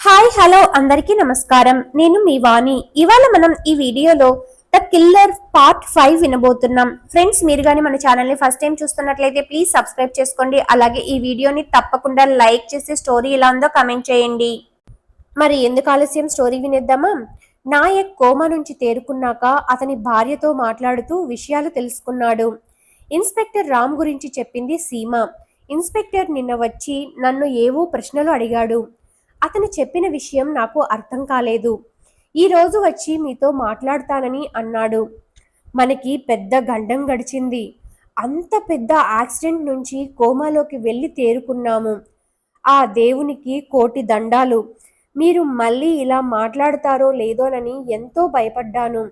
Hi hello అందరికీ నమస్కారం. నేను మీ వాణి. ఇవాళ మనం ఈ వీడియోలో ద కిల్లర్ పార్ట్ ఫైవ్ వినబోతున్నాం. ఫ్రెండ్స్ మీరు కానీ మన ఛానల్ని ఫస్ట్ టైం చూస్తున్నట్లయితే ప్లీజ్ సబ్స్క్రైబ్ చేసుకోండి. అలాగే ఈ వీడియోని తప్పకుండా లైక్ చేసి స్టోరీ ఎలా ఉందో కమెంట్ చేయండి. మరి ఎందుకు ఆలస్యం? స్టోరీ వినేద్దామా? నాయక్ కోమా నుంచి తేరుకున్నాక అతని భార్యతో మాట్లాడుతూ విషయాలు తెలుసుకున్నాడు. ఇన్స్పెక్టర్ రామ్ గురించి చెప్పింది సీమ. ఇన్స్పెక్టర్ నిన్న వచ్చి నన్ను ఏవో ప్రశ్నలు అడిగాడు. అతను చెప్పిన విషయం నాకు అర్థం కాలేదు. ఈరోజు వచ్చి మీతో మాట్లాడతానని అన్నాడు. మనకి పెద్ద గండం గడిచింది. అంత పెద్ద యాక్సిడెంట్ నుంచి కోమాలోకి వెళ్ళి తేరుకున్నాము. ఆ దేవునికి కోటి దండాలు. మీరు మళ్ళీ ఇలా మాట్లాడతారో లేదోనని ఎంతో భయపడ్డాను.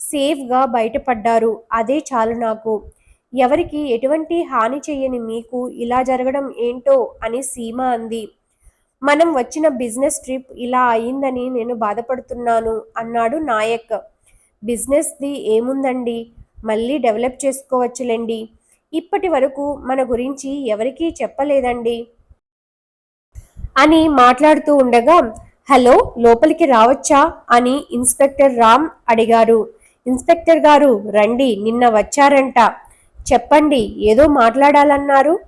సేఫ్గా బయటపడ్డారు. అదే చాలు నాకు. ఎవరికి ఎటువంటి హాని చెయ్యని మీకు ఇలా జరగడం ఏంటో అని సీమ అంది. మనం వచ్చిన బిజినెస్ ట్రిప్ ఇలా అయిందని నేను బాధపడుతున్నాను అన్నాడు నాయక్. బిజినెస్ది ఏముందండి? మళ్ళీ డెవలప్ చేసుకోవచ్చులేండి. ఇప్పటి వరకు మన గురించి ఎవరికీ చెప్పలేదండి. అని మాట్లాడుతూ ఉండగా హలో లోపలికి రావచ్చా? అని ఇన్స్పెక్టర్ రామ్ అడిగారు. ఇన్స్పెక్టర్ గారు రండి నిన్న వచ్చారంట. చెప్పండి ఏదో మాట్లాడాలన్నారు?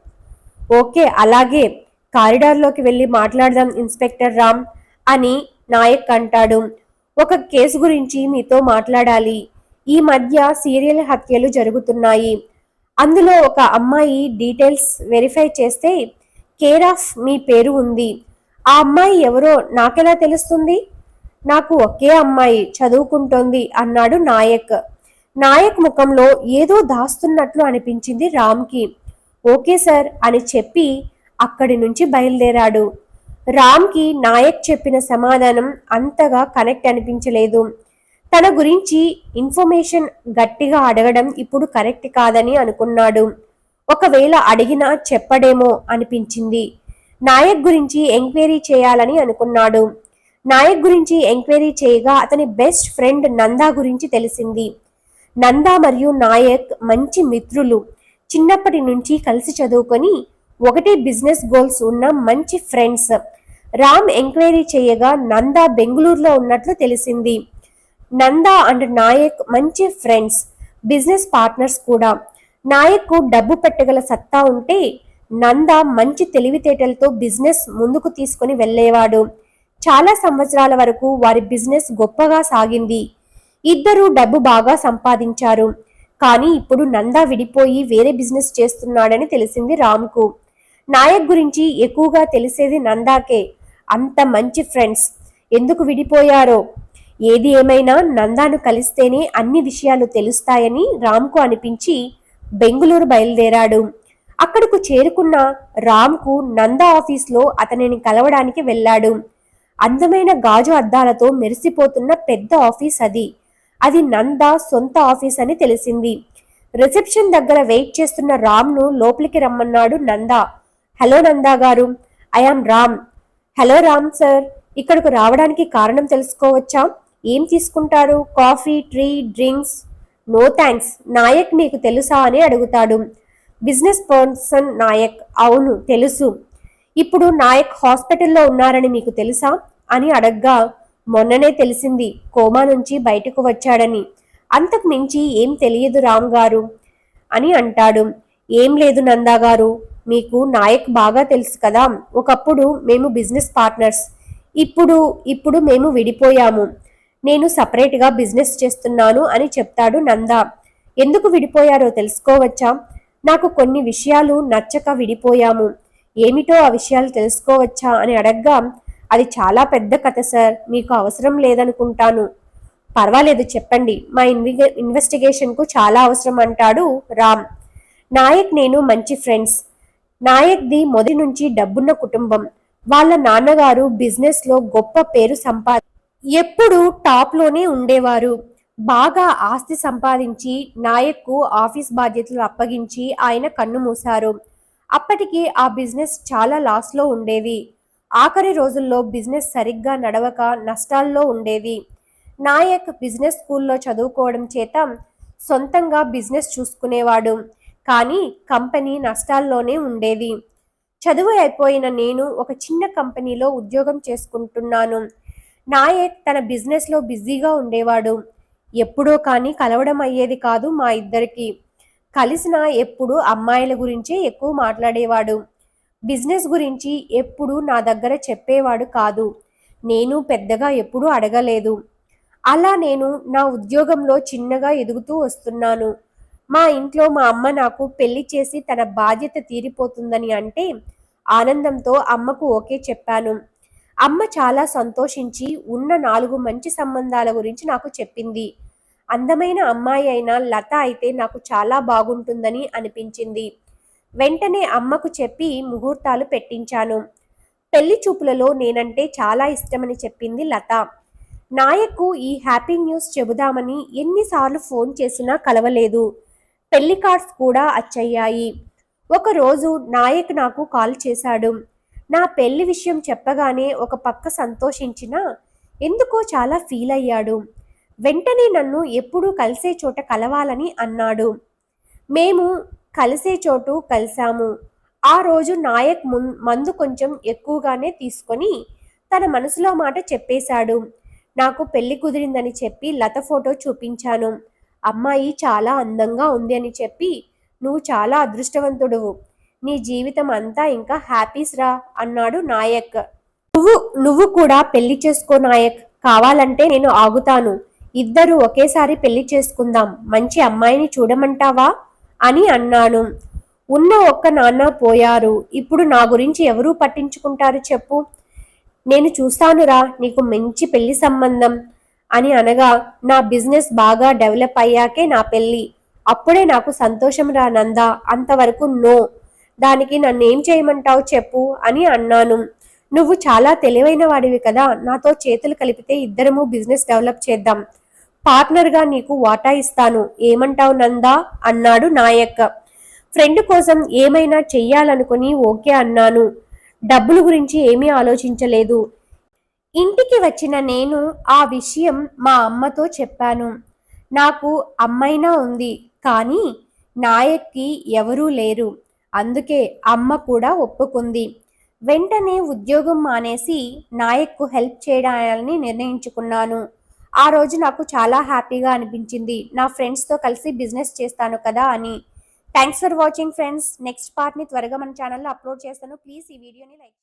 ఓకే అలాగే. కారిడార్లోకి వెళ్ళి మాట్లాడదాం ఇన్స్పెక్టర్ రామ్ అని నాయక్ అంటాడు. ఒక కేసు గురించి మీతో మాట్లాడాలి. ఈ మధ్య సీరియల్ హత్యలు జరుగుతున్నాయి. అందులో ఒక అమ్మాయి డీటెయిల్స్ వెరిఫై చేస్తే కేర్ ఆఫ్ మీ పేరు ఉంది. ఆ అమ్మాయి ఎవరో నాకెలా తెలుస్తుంది? నాకు ఒకే అమ్మాయి చదువుకుంటోంది అన్నాడు నాయక్. నాయక్ ముఖంలో ఏదో దాస్తున్నట్లు అనిపించింది రామ్కి. ఓకే సార్ అని చెప్పి అక్కడి నుంచి బయలుదేరాడు. రామ్కి నాయక్ చెప్పిన సమాధానం అంతగా కనెక్ట్ అనిపించలేదు. తన గురించి ఇన్ఫర్మేషన్ గట్టిగా అడగడం ఇప్పుడు కరెక్ట్ కాదని అనుకున్నాడు. ఒకవేళ అడిగినా చెప్పడేమో అనిపించింది. నాయక్ గురించి ఎంక్వైరీ చేయాలని అనుకున్నాడు. నాయక్ గురించి ఎంక్వైరీ చేయగా అతని బెస్ట్ ఫ్రెండ్ నందా గురించి తెలిసింది. నందా మరియు నాయక్ మంచి మిత్రులు. చిన్నప్పటి నుంచి కలిసి చదువుకొని ఒకటే బిజినెస్ గోల్స్ ఉన్న మంచి ఫ్రెండ్స్. రామ్ ఎంక్వైరీ చేయగా నందా బెంగళూరులో ఉన్నట్లు తెలిసింది. నందా అండ్ నాయక్ మంచి ఫ్రెండ్స్ బిజినెస్ పార్ట్నర్స్ కూడా. నాయక్కు డబ్బు పెట్టగల సత్తా ఉంటే నందా మంచి తెలివితేటలతో బిజినెస్ ముందుకు తీసుకొని వెళ్ళేవాడు. చాలా సంవత్సరాల వరకు వారి బిజినెస్ గొప్పగా సాగింది. ఇద్దరూ డబ్బు బాగా సంపాదించారు. కానీ ఇప్పుడు నందా విడిపోయి వేరే బిజినెస్ చేస్తున్నాడని తెలిసింది రామ్కు. నాయక్ గురించి ఎక్కువగా తెలిసేది నందాకే. అంత మంచి ఫ్రెండ్స్. ఎందుకు విడిపోయారో? ఏది ఏమైనా నందాను కలిస్తేనే అన్ని విషయాలు తెలుస్తాయని రామ్కు అనిపించి బెంగుళూరు బయలుదేరాడు. అక్కడకు చేరుకున్న రామ్కు నందా ఆఫీస్లో అతనిని కలవడానికి వెళ్ళాడు. అందమైన గాజు అద్దాలతో మెరిసిపోతున్న పెద్ద ఆఫీస్ అది. అది నందా సొంత ఆఫీస్ అని తెలిసింది. రిసెప్షన్ దగ్గర వెయిట్ చేస్తున్న రామ్ను లోపలికి రమ్మన్నాడు Nanda. Hello Nanda garu I am Ram. Hello Ram sir ఇక్కడకు రావడానికి కారణం తెలుసుకోవచ్చా? ఏం తీసుకుంటారు? Coffee tea drinks? No thanks Nayak నీకు తెలుసా అని అడుగుతాడు. బిజినెస్ పర్సన్ నాయక్ అవును తెలుసు. ఇప్పుడు నాయక్ హాస్పిటల్లో ఉన్నారని మీకు తెలుసా? అని అడగ్గా మొన్ననే తెలిసింది కోమా నుంచి బయటకు వచ్చాడని. అంతకు మించి ఏం తెలియదు రామ్ గారు అని అంటాడు. ఏం లేదు నందా గారు మీకు నాయక్ బాగా తెలుసు కదా. ఒకప్పుడు మేము బిజినెస్ పార్ట్నర్స్. ఇప్పుడు ఇప్పుడు మేము విడిపోయాము. నేను సపరేట్గా బిజినెస్ చేస్తున్నాను అని చెప్తాడు నంద. ఎందుకు విడిపోయారో తెలుసుకోవచ్చా? నాకు కొన్ని విషయాలు నచ్చక విడిపోయాము. ఏమిటో ఆ విషయాలు తెలుసుకోవచ్చా అని అడగ్గా అది చాలా పెద్ద కథ సార్ మీకు అవసరం లేదనుకుంటాను. పర్వాలేదు చెప్పండి. మా ఇన్విగ ఇన్వెస్టిగేషన్కు చాలా అవసరం అంటాడు రామ్. నాయక్ నేను మంచి ఫ్రెండ్స్. నాయక్ది మొదటి నుంచి డబ్బున్న కుటుంబం. వాళ్ళ నాన్నగారు బిజినెస్లో గొప్ప పేరు సంపా ఎప్పుడు టాప్లోనే ఉండేవారు. బాగా ఆస్తి సంపాదించి నాయక్కు ఆఫీస్ బాధ్యతలు అప్పగించి ఆయన కన్ను మూశారు. అప్పటికి ఆ బిజినెస్ చాలా లాస్లో ఉండేది ఆఖరి రోజుల్లో బిజినెస్ సరిగ్గా నడవక నష్టాల్లో ఉండేది నాయక్ బిజినెస్ స్కూల్లో చదువుకోవడం చేత సొంతంగా బిజినెస్ చూసుకునేవాడు. కానీ కంపెనీ నష్టాల్లోనే ఉండేది చదువు అయిపోయిన నేను ఒక చిన్న కంపెనీలో ఉద్యోగం చేసుకుంటున్నాను. నాయక్ తన బిజినెస్లో బిజీగా ఉండేవాడు. ఎప్పుడో కానీ కలవడం అయ్యేది కాదు మా ఇద్దరికి. కలిసిన ఎప్పుడు అమ్మాయిల గురించే ఎక్కువ మాట్లాడేవాడు. బిజినెస్ గురించి ఎప్పుడు నా దగ్గర చెప్పేవాడు కాదు. నేను పెద్దగా ఎప్పుడూ అడగలేదు. అలా నేను నా ఉద్యోగంలో చిన్నగా ఎదుగుతూ వస్తున్నాను. మా ఇంట్లో మా అమ్మ నాకు పెళ్ళి చేసి తన బాధ్యత తీరిపోతుందని అంటే ఆనందంతో అమ్మకు ఓకే చెప్పాను. అమ్మ చాలా సంతోషించి ఉన్న నాలుగు మంచి సంబంధాల గురించి నాకు చెప్పింది. అందమైన అమ్మాయి అయిన లత అయితే నాకు చాలా బాగుంటుందని అనిపించింది. వెంటనే అమ్మకు చెప్పి ముహూర్తాలు పెట్టించాను. పెళ్ళి చూపులలో నేనంటే చాలా ఇష్టమని చెప్పింది లత. నాయక్కు ఈ హ్యాపీ న్యూస్ చెబుదామని ఎన్నిసార్లు ఫోన్ చేసినా కలవలేదు. పెళ్ళి కార్డ్స్ కూడా అచ్చయ్యాయి. ఒకరోజు నాయక్ నాకు కాల్ చేశాడు. నా పెళ్ళి విషయం చెప్పగానే ఒక పక్క సంతోషించినా ఎందుకో చాలా ఫీల్ అయ్యాడు. వెంటనే నన్ను ఎప్పుడూ కలిసే చోట కలవాలని అన్నాడు. మేము కలిసే చోటు కలిశాము ఆ రోజు నాయక్ మున్ మందు కొంచెం ఎక్కువగానే తీసుకొని తన మనసులో మాట చెప్పేశాడు. నాకు పెళ్ళి కుదిరిందని చెప్పి లత ఫోటో చూపించాను. అమ్మాయి చాలా అందంగా ఉంది అని చెప్పి నువ్వు చాలా అదృష్టవంతుడువు. నీ జీవితం అంతా ఇంకా హ్యాపీస్ రా అన్నాడు నాయక్. నువ్వు నువ్వు కూడా పెళ్ళి చేసుకో నాయక్. కావాలంటే నేను ఆగుతాను. ఇద్దరు ఒకేసారి పెళ్ళి చేసుకుందాం. మంచి అమ్మాయిని చూడమంటావా? అని అన్నాను. ఉన్న ఒక్క నాన్న పోయారు. ఇప్పుడు నా గురించి ఎవరూ పట్టించుకుంటారు చెప్పు. నేను చూస్తానురా నీకు మంచి పెళ్ళి సంబంధం. అని అనగా నా బిజినెస్ బాగా డెవలప్ అయ్యాకే నా పెళ్ళి. అప్పుడే నాకు సంతోషం రా నందా అంతవరకు నో. దానికి నన్నేం చేయమంటావు చెప్పు అని అన్నాను. నువ్వు చాలా తెలివైన వాడివి కదా నాతో చేతులు కలిపితే ఇద్దరము బిజినెస్ డెవలప్ చేద్దాం. పార్ట్నర్గా నీకు వాటా ఇస్తాను. ఏమంటావు నందా? అన్నాడు నాయక్. ఫ్రెండ్ కోసం ఏమైనా చెయ్యాలనుకుని ఓకే అన్నాను. డబ్బులు గురించి ఏమీ ఆలోచించలేదు. ఇంటికి వచ్చిన నేను ఆ విషయం మా అమ్మతో చెప్పాను. నాకు అమ్మైనా ఉంది కానీ నాయక్కి ఎవరూ లేరు. అందుకే అమ్మ కూడా ఒప్పుకుంది. వెంటనే ఉద్యోగం మానేసి నాయక్కు హెల్ప్ చేయడాలని నిర్ణయించుకున్నాను. ఆ రోజు నాకు చాలా హ్యాపీగా అనిపించింది. నా ఫ్రెండ్స్తో కలిసి బిజినెస్ చేస్తాను కదా అని. Thanks for watching friends next పార్ట్ని త్వరగా మన ఛానల్లో అప్లోడ్ చేస్తాను. ప్లీజ్ ఈ వీడియోని లైక్